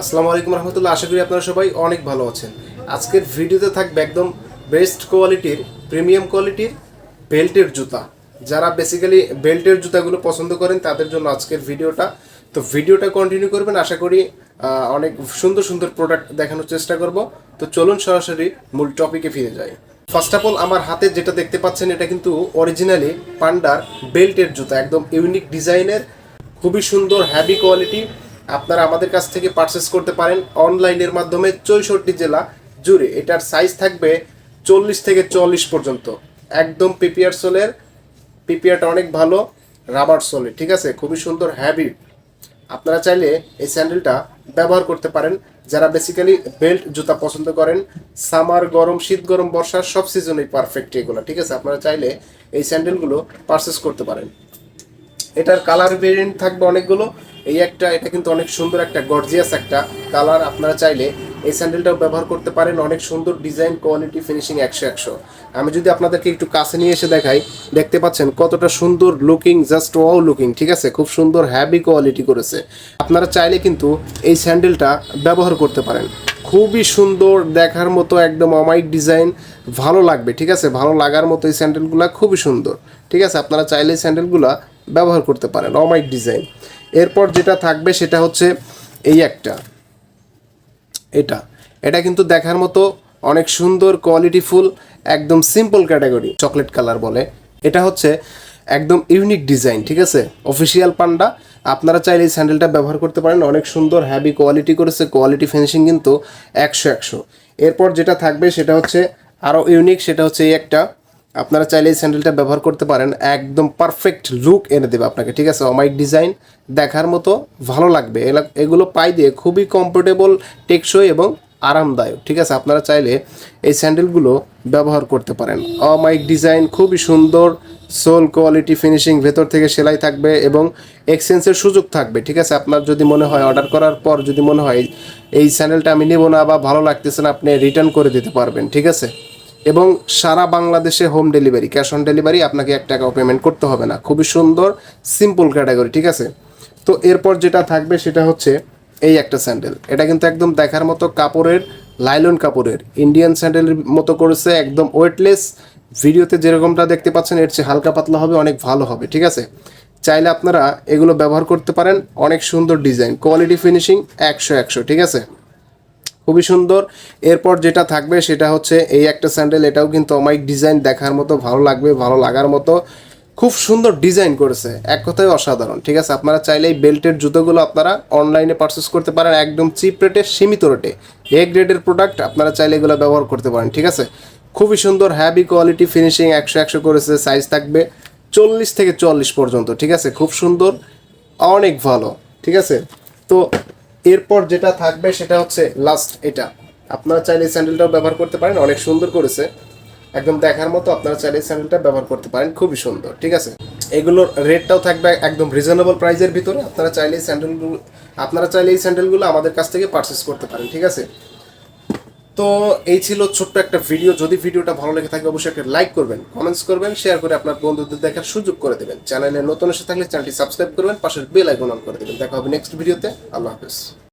আসসালামু আলাইকুম রহমতুল্লাহ, আশা করি আপনারা সবাই অনেক ভালো আছেন। আজকের ভিডিওতে থাকবে একদম বেস্ট কোয়ালিটির প্রিমিয়াম কোয়ালিটির বেল্টের জুতা। যারা বেসিক্যালি বেল্টের জুতাগুলো পছন্দ করেন, তাদের জন্য আজকের ভিডিওটা। তো ভিডিওটা কন্টিনিউ করবেন, আশা করি অনেক সুন্দর সুন্দর প্রোডাক্ট দেখানোর চেষ্টা করব। তো চলুন সরাসরি মূল টপিকে ফিরে যাই। ফার্স্ট অফ অল আমার হাতে যেটা দেখতে পাচ্ছেন, এটা কিন্তু অরিজিনালি পান্ডার বেল্টের জুতা, একদম ইউনিক ডিজাইনের খুবই সুন্দর হ্যাভি কোয়ালিটি আপনারা আমাদের কাছ থেকে পারচেস করতে পারেন অনলাইনের মাধ্যমে চৌষট্টি জেলা জুড়ে। এটার সাইজ থাকবে চল্লিশ থেকে চল্লিশ পর্যন্ত। একদম পিপিআর সোলের পিপিআরটা অনেক ভালো রাবার সোলে ঠিক আছে? খুবই সুন্দর হ্যাভি আপনারা চাইলে এই স্যান্ডেলটা ব্যবহার করতে পারেন। যারা বেসিক্যালি বেল্ট জুতা পছন্দ করেন সামার গরম, শীত গরম, বর্ষা, সব সিজনেই পারফেক্ট এগুলো, ঠিক আছে? আপনারা চাইলে এই স্যান্ডেলগুলো পারচেস করতে পারেন। এটার কালার ভেরিয়েন্ট থাকবে অনেকগুলো। এই একটা, এটা কিন্তু অনেক সুন্দর একটা গর্জিয়াস একটা কালার আপনারা চাইলে এই স্যান্ডেলটাও ব্যবহার করতে পারেন। অনেক সুন্দর ডিজাইন কোয়ালিটি ফিনিশিং একশো একশো। আমি যদি আপনাদেরকে একটু কাছে নিয়ে এসে দেখাই, দেখতে পাচ্ছেন কতটা সুন্দর লুকিং জাস্ট ওয়াও লুকিং ঠিক আছে? খুব সুন্দর হ্যাভি কোয়ালিটি করেছে। আপনারা চাইলে কিন্তু এই স্যান্ডেলটা ব্যবহার করতে পারেন। খুবই সুন্দর, দেখার মতো একদম অমাইক ডিজাইন ভালো লাগবে, ঠিক আছে? ভালো লাগার মতো এই স্যান্ডেলগুলো খুবই সুন্দর, ঠিক আছে? আপনারা চাইলে স্যান্ডেলগুলো ব্যবহার করতে পারেন, অমাইক ডিজাইন। এরপর যেটা থাকবে সেটা হচ্ছে এই একটা। এটা। এটা কিন্তু দেখার মতো অনেক সুন্দর কোয়ালিটিফুল, একদম সিম্পল ক্যাটাগরি চকলেট কালার বলে। এটা হচ্ছে একদম ইউনিক ডিজাইন ঠিক আছে? Official panda. আপনারা চাইলে এই স্যান্ডেলটা ব্যবহার করতে পারেন। অনেক সুন্দর হ্যাভি কোয়ালিটি করেছে। কোয়ালিটি ফিনিশিং কিন্তু একশো একশো। এরপর যেটা থাকবে সেটা হচ্ছে আরও ইউনিক সেটা হচ্ছে এই একটা। আপনারা চাইলে এই স্যান্ডেলটা ব্যবহার করতে পারেন। একদম পারফেক্ট লুক এনে দেবে আপনাকে, ঠিক আছে? অমাইক ডিজাইন দেখার মতো ভালো লাগবে। এগুলো পাই দিয়ে খুবই কমফোর্টেবল টেকসই এবং আরামদায়ক, ঠিক আছে? আপনারা চাইলে এই স্যান্ডেলগুলো ব্যবহার করতে পারেন। অমাইক ডিজাইন খুবই সুন্দর সোল কোয়ালিটি ফিনিশিং ভেতর থেকে সেলাই থাকবে এবং এক্সচেঞ্জের সুযোগ থাকবে, ঠিক আছে? আপনার যদি মনে হয় অর্ডার করার পর যদি মনে হয় এই স্যান্ডেলটা আমি নেব না বা ভালো লাগতেছে না, আপনি রিটার্ন করে দিতে পারবেন, ঠিক আছে? এবং সারা বাংলাদেশে home delivery cash on delivery আপনাকে এক টাকাও পেমেন্ট করতে হবে না। খুবই সুন্দর সিম্পল ক্যাটাগরি ঠিক আছে? তো এরপর যেটা থাকবে সেটা হচ্ছে এই একটা স্যান্ডেল এটা কিন্তু একদম দেখার মতো কাপড়ের লাইলন কাপড়ের। ইন্ডিয়ান স্যান্ডেলের মতো করেছে, একদম ওয়েটলেস ভিডিওতে যেরকমটা দেখতে পাচ্ছেন, এর চেয়ে হালকা পাতলা হবে, অনেক ভালো হবে, ঠিক আছে? চাইলে আপনারা এগুলো ব্যবহার করতে পারেন। অনেক সুন্দর ডিজাইন কোয়ালিটি ফিনিশিং একশো একশো, ঠিক আছে? খুবই সুন্দর। এরপর যেটা থাকবে সেটা হচ্ছে এই একটা স্যান্ডেল, এটাও কিন্তু অমাইক ডিজাইন দেখার মতো, ভালো লাগবে, ভালো লাগার মতো। খুব সুন্দর ডিজাইন করেছে, এক কথায় অসাধারণ, ঠিক আছে? আপনারা চাইলে এই বেল্টের জুতোগুলো আপনারা অনলাইনে পারচেস করতে পারেন, একদম চিপ রেটে সীমিত রেটে এ। গ্রেডের প্রোডাক্ট আপনারা চাইলে এগুলো ব্যবহার করতে পারেন, ঠিক আছে? খুবই সুন্দর হ্যাভি কোয়ালিটি ফিনিশিং একশো একশো করেছে সাইজ থাকবে চল্লিশ থেকে চুয়াল্লিশ পর্যন্ত, ঠিক আছে? খুব সুন্দর, অনেক ভালো, ঠিক আছে? তো এরপর যেটা থাকবে সেটা হচ্ছে লাস্ট এটা। আপনারা চাইলে স্যান্ডেলটাও ব্যবহার করতে পারেন, অনেক সুন্দর করেছে। একদম দেখার মতো আপনারা চাইলে স্যান্ডেলটা ব্যবহার করতে পারেন, খুবই সুন্দর, ঠিক আছে? এগুলোর রেটটাও থাকবে একদম রিজনেবল প্রাইসের ভিতরে, আপনারা চাইলে স্যান্ডেলগুলো আপনারা চাইলে এই স্যান্ডেলগুলো আমাদের কাছ থেকে পারচেস করতে পারেন, ঠিক আছে? তো এই ছিল ছোট্ট একটা ভিডিও যদি ভিডিওটা ভালো লেগে থাকে, অবশ্যই একটা লাইক করবেন কমেন্টস করবেন শেয়ার করে আপনার বন্ধুদের দেখার সুযোগ করে দেবেন। চ্যানেলে নতুন এসে থাকলে চ্যানেলটি সাবস্ক্রাইব করবেন, পাশের বেল আইকন অন করে দেবেন। দেখা হবে নেক্সট ভিডিওতে আল্লাহ হাফেজ।